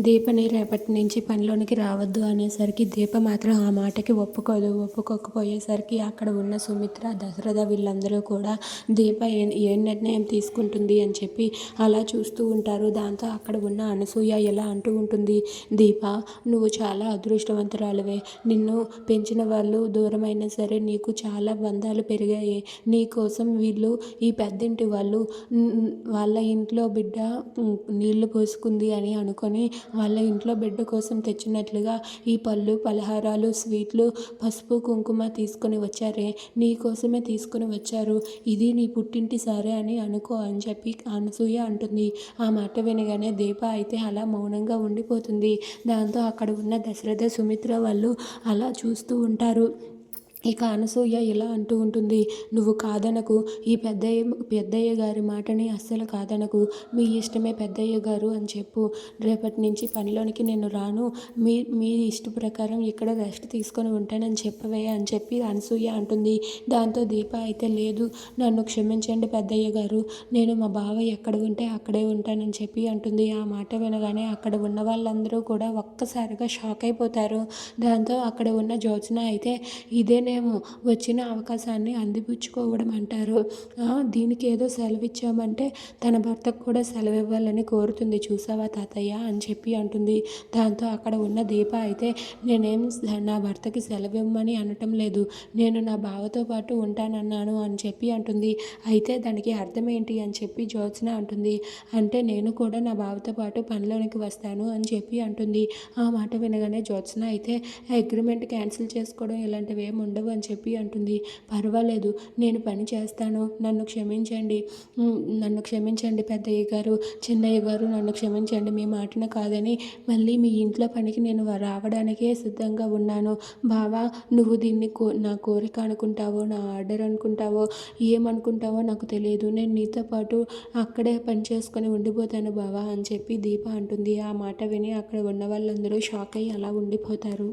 దీపని రేపటి నుంచి పనిలోనికి రావద్దు అనేసరికి దీప మాత్రం ఆ మాటకి ఒప్పుకోదు. ఒప్పుకోకపోయేసరికి అక్కడ ఉన్న సుమిత్ర దశరథ వీళ్ళందరూ కూడా దీప ఏ ఏ నిర్ణయం తీసుకుంటుంది అని చెప్పి అలా చూస్తూ ఉంటారు. దాంతో అక్కడ ఉన్న అనసూయ ఎలా అంటూ ఉంటుంది. దీప నువ్వు చాలా అదృష్టవంతురాలువే. నిన్ను పెంచిన వాళ్ళు దూరమైనా సరే నీకు చాలా బంధాలు పెరిగాయి. నీ కోసం వీళ్ళు ఈ పెద్దింటి వాళ్ళు వాళ్ళ ఇంట్లో బిడ్డ నీళ్ళు పోసుకుంది అని అనుకొని వాళ్ళ ఇంట్లో బిడ్డ కోసం తెచ్చినట్లుగా ఈ పళ్ళు పలహారాలు స్వీట్లు పసుపు కుంకుమ తీసుకొని వచ్చారే. నీ కోసమే తీసుకొని వచ్చారు. ఇది నీ పుట్టింటి సరే అని అనుకో అని చెప్పి అనసూయ అంటుంది. ఆ మాట వినగానే దీప అయితే అలా మౌనంగా ఉండిపోతుంది. దాంతో అక్కడ ఉన్న దశరథ సుమిత్ర వాళ్ళు అలా చూస్తూ ఉంటారు. ఇక అనసూయ ఇలా అంటూ ఉంటుంది నువ్వు కాదనకు ఈ పెద్దయ్య పెద్దయ్య గారి మాటని అస్సలు కాదనకు మీ ఇష్టమే పెద్దయ్య గారు అని చెప్పు. రేపటి నుంచి పనిలోనికి నేను రాను మీ మీ ఇష్ట ప్రకారం ఇక్కడ రెస్ట్ తీసుకొని ఉంటానని చెప్పవే అని చెప్పి అనసూయ అంటుంది. దాంతో దీప అయితే లేదు నన్ను క్షమించండి పెద్దయ్య గారు నేను మా బావ ఎక్కడ ఉంటే అక్కడే ఉంటానని చెప్పి అంటుంది. ఆ మాట వినగానే అక్కడ ఉన్న వాళ్ళందరూ కూడా ఒక్కసారిగా షాక్ అయిపోతారు. దాంతో అక్కడ ఉన్న జ్యోత్స్న అయితే ఇదే ఇదేనేమో వచ్చిన అవకాశాన్ని అందిపుచ్చుకోవడం అంటారు. దీనికి ఏదో సెలవు ఇచ్చామంటే తన భర్తకు కూడా సెలవు ఇవ్వాలని కోరుతుంది. చూసావా తాతయ్య అని చెప్పి అంటుంది. దాంతో అక్కడ ఉన్న దీప అయితే నేనేం నా భర్తకి సెలవు ఇవ్వమని అనటం లేదు. నేను నా బావతో పాటు ఉంటానన్నాను అని చెప్పి అంటుంది. అయితే దానికి అర్థం ఏంటి అని చెప్పి జ్యోత్స్న అంటుంది. అంటే నేను కూడా నా బావతో పాటు పనిలోనికి వస్తాను అని చెప్పి అంటుంది. ఆ మాట వినగానే జ్యోత్స్న అయితే అగ్రిమెంట్ క్యాన్సిల్ చేసుకోవడం ఇలాంటివి ఏమి ఉండవు. ఉండవు అని చెప్పి అంటుంది. పర్వాలేదు నేను పని చేస్తాను. నన్ను క్షమించండి. నన్ను క్షమించండి పెద్దయ్య గారు. చిన్నయ్య గారు నన్ను క్షమించండి. మీ మాటను కాదని మళ్ళీ మీ ఇంట్లో పనికి నేను రావడానికే సిద్ధంగా ఉన్నాను. బావా నువ్వు దీన్ని కో నా కోరిక అనుకుంటావో నా ఆర్డర్ అనుకుంటావో ఏమనుకుంటావో నాకు తెలియదు. నేను నీతో పాటు అక్కడే పని చేసుకొని ఉండిపోతాను బావా అని చెప్పి దీప అంటుంది. ఆ మాట విని అక్కడ ఉన్న వాళ్ళందరూ షాక్ అయ్యి అలా ఉండిపోతారు.